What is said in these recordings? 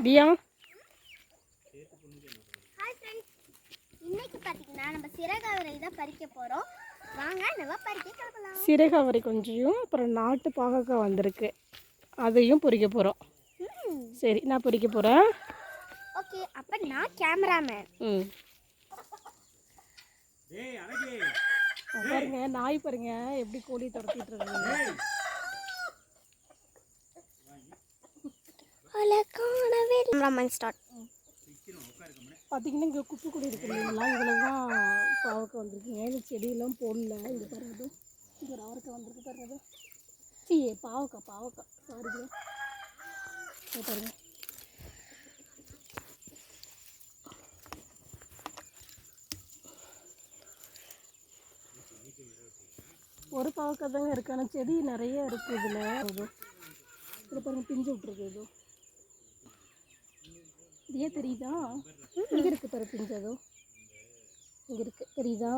தியா hi friends இன்னைக்கு பார்த்தீங்கன்னா நம்ம சிறகவரை தான் பறிக்க போகிறோம் வாங்க நம்ம பறிக்க கிளம்பலாம். சிறகவரை கொஞ்சம் அப்புறம் நாட்டு பாகக்காய் வந்திருக்கு. அதையும் பொரிக்க போகிறோம் சரி நான் பொரிக்க போகிறேன் ஓகே அப்போ நான் கேமராமேன் ம். பாருங்க நாய் பாருங்க எப்படி கோழி துரத்திட்டு இருக்காங்க. அழகானவே கேமராமேன் ஸ்டார்ட் பார்த்தீங்கன்னா இங்கே குப்பை கூட இருக்கிறீங்களா இதில் தான் பாவக்காய் வந்திருக்குங்க இந்த செடியெல்லாம் போடல. இங்கே பாருங்க. இது. ஒரு அவரைக்காய் வந்திருக்கு பாருங்க. இது. சீ பாவக்காய் பாவக்காய் சாரிங்க பாருங்க. ஒரு பாவக்காய் தாங்க இருக்கு. ஆனால் செடி நிறைய இருக்குது இதில். இது இதில் பாருங்க பிஞ்சு விட்ருக்கு இது. இது ஏன் தெரியுதா? இங்கே இருக்கு பாரு பிஞ்சு அதோ இங்கே இருக்கு. தெரியுதா?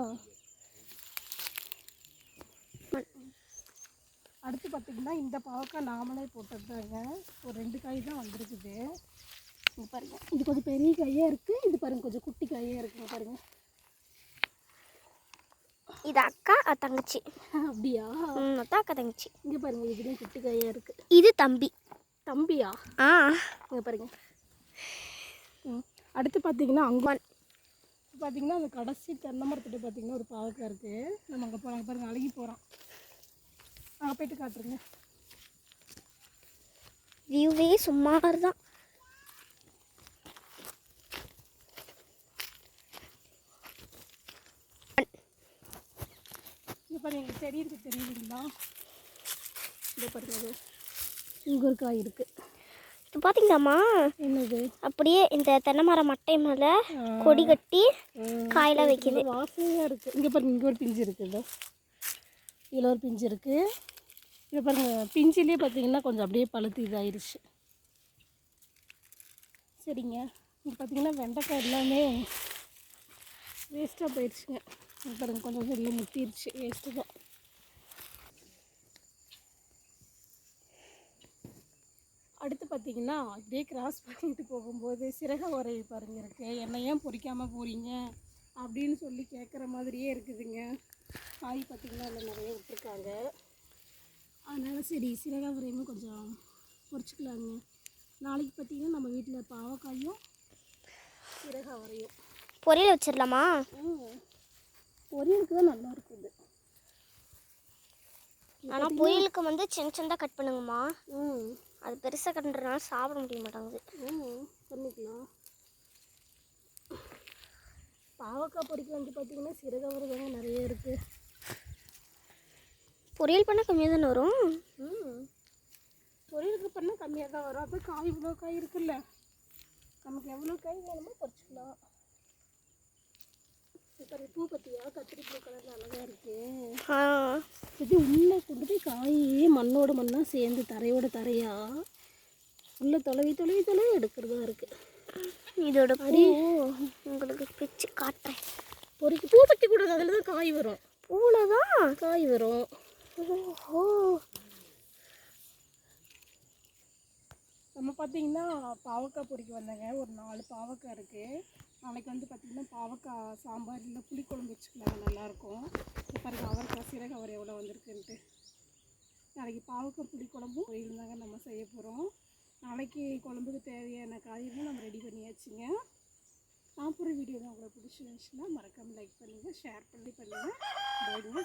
அடுத்து பார்த்தீங்கன்னா இந்த பாவக்காய் நாமளே போட்டது தாங்க ஒரு ரெண்டு காய் தான் வந்திருக்குது. இங்க பாருங்க. இது கொஞ்சம் பெரிய காயாக இருக்குது இது பாருங்க கொஞ்சம் குட்டி காயாக இருக்குங்க பாருங்க. இது அக்கா தங்கச்சி. அப்படியா? அதான் அக்கா தங்கச்சி. இங்கே பாருங்க இதுலேயும் குட்டி காயாக இருக்குது இது தம்பி. தம்பியா? ஆ. இங்கே பாருங்க. அடுத்து பார்த்தீங்கன்னா அங்கே பார்த்தீங்கன்னா அந்த கடைசி தென்னை மரத்துட்டு பார்த்தீங்கன்னா ஒரு பாவக்காய் இருக்குது நம்ம அங்கே போகிறாங்க பாருங்க அழகி போகிறோம் அங்கே போயிட்டு காட்டுருங்க வியூவே சுமார் தான் பாருங்க எங்கள் செடி இருக்குது தெரியுதுங்களா? இங்கே பாருங்க இங்கே ஒரு காய் இருக்குது இப்போ பார்த்தீங்களாம்மா என்னது? அப்படியே இந்த தென்னை மரம் மட்டை மேலே கொடி கட்டி காயெல்லாம் வைக்குது. வாசனையாக இருக்குது இங்கே பாருங்க இங்கே ஒரு பிஞ்சு இருக்குது இதில் ஒரு பிஞ்சு இருக்குது இங்கே பாருங்க பிஞ்சிலே பார்த்தீங்கன்னா கொஞ்சம் அப்படியே பழுத்து இதாயிருச்சு. சரிங்க. இங்கே பார்த்தீங்கன்னா வெண்டைக்காய் எல்லாமே வேஸ்ட்டாக போயிடுச்சுங்க இங்க பாருங்க கொஞ்சம் வெளில முத்திருச்சு வேஸ்ட்டு தான். அடுத்து பார்த்தீங்கன்னா அப்படியே கிராஸ் பண்ணிட்டு போகும்போது சிறக உரை பாருங்க இருக்கு. என்னை ஏன் பொறிக்காமல் போகிறீங்க அப்படின்னு சொல்லி கேட்குற மாதிரியே இருக்குதுங்க. காய் பார்த்தீங்கன்னா அதில் நிறைய விட்டுருக்காங்க. அதனால் சரி சிறக உரையுமே கொஞ்சம் பொரிச்சுக்கலாங்க நாளைக்கு பார்த்தீங்கன்னா நம்ம வீட்டில் பாவக்காயும் சிறக உரையும். பொரியல் வச்சிடலாமா? பொரியலுக்கு தான் நல்லா இருக்குது. ஆனால் பொரியலுக்கு வந்து சின்ன சின்னதாக கட் பண்ணுங்கம்மா. ம். அது பெருசாக கட்டுறதுனால சாப்பிட முடிய மாட்டேங்குது. பண்ணிக்கலாம். பாவக்காய் பொரிக்க வந்து பார்த்தீங்கன்னா சிறக உரைதாங்க நிறைய இருக்குது பொரியல் பண்ணால் கம்மியாக தானே வரும்? ம். பொரியலுக்கு பண்ணால் கம்மியாக தான் வரும். அப்போ காய் இவ்வளோ காய் இருக்குல்ல. நமக்கு எவ்வளோ காய் வேணுமோ பறிச்சுக்கலாம் இப்போ பூ பற்றியா கத்திரி பூ கலரில் அழகாக இருக்கு. ஆ. இது போய் காயே மண்ணோட மண்ணாக சேர்ந்து தரையோட தரையா? உள்ள தொலைவி தொலைவி தொலைவி எடுக்கிறதா இருக்குது இதோட பூ உங்களுக்கு பிச்சு காட்டுறேன். பொறிக்கு பூ பற்றி கூட அதில் தான் காய் வரும். பூவில் தான் காய் வரும். ஓஹோ. நம்ம பார்த்தீங்கன்னா பாவக்காய் பொரிக்க வந்தாங்க. ஒரு நாலு பாவக்காய் இருக்குது நாளைக்கு வந்து பார்த்திங்கன்னா பாவக்காய் சாம்பார் இல்லை புளிக்குழம்பு வச்சுக்கலாம் நல்லாயிருக்கும் இப்ப பாருங்க அவரைக்காய் சீரக அவர் எவ்வளோ வந்திருக்குன்ட்டு. நாளைக்கு பாவக்காய் புளிக்குழம்பும் குழம்பும் தாங்க நம்ம செய்ய போகிறோம் நாளைக்கு குழம்புக்கு தேவையான காய்கறிகள் நம்ம ரெடி பண்ணியாச்சுங்க. நான் போகிற வீடியோ தான் உங்களுக்கு பிடிச்சிருந்துச்சுன்னா மறக்காமல் லைக் பண்ணுங்கள் ஷேர் பண்ணி பண்ணுங்கள் பாய்ங்க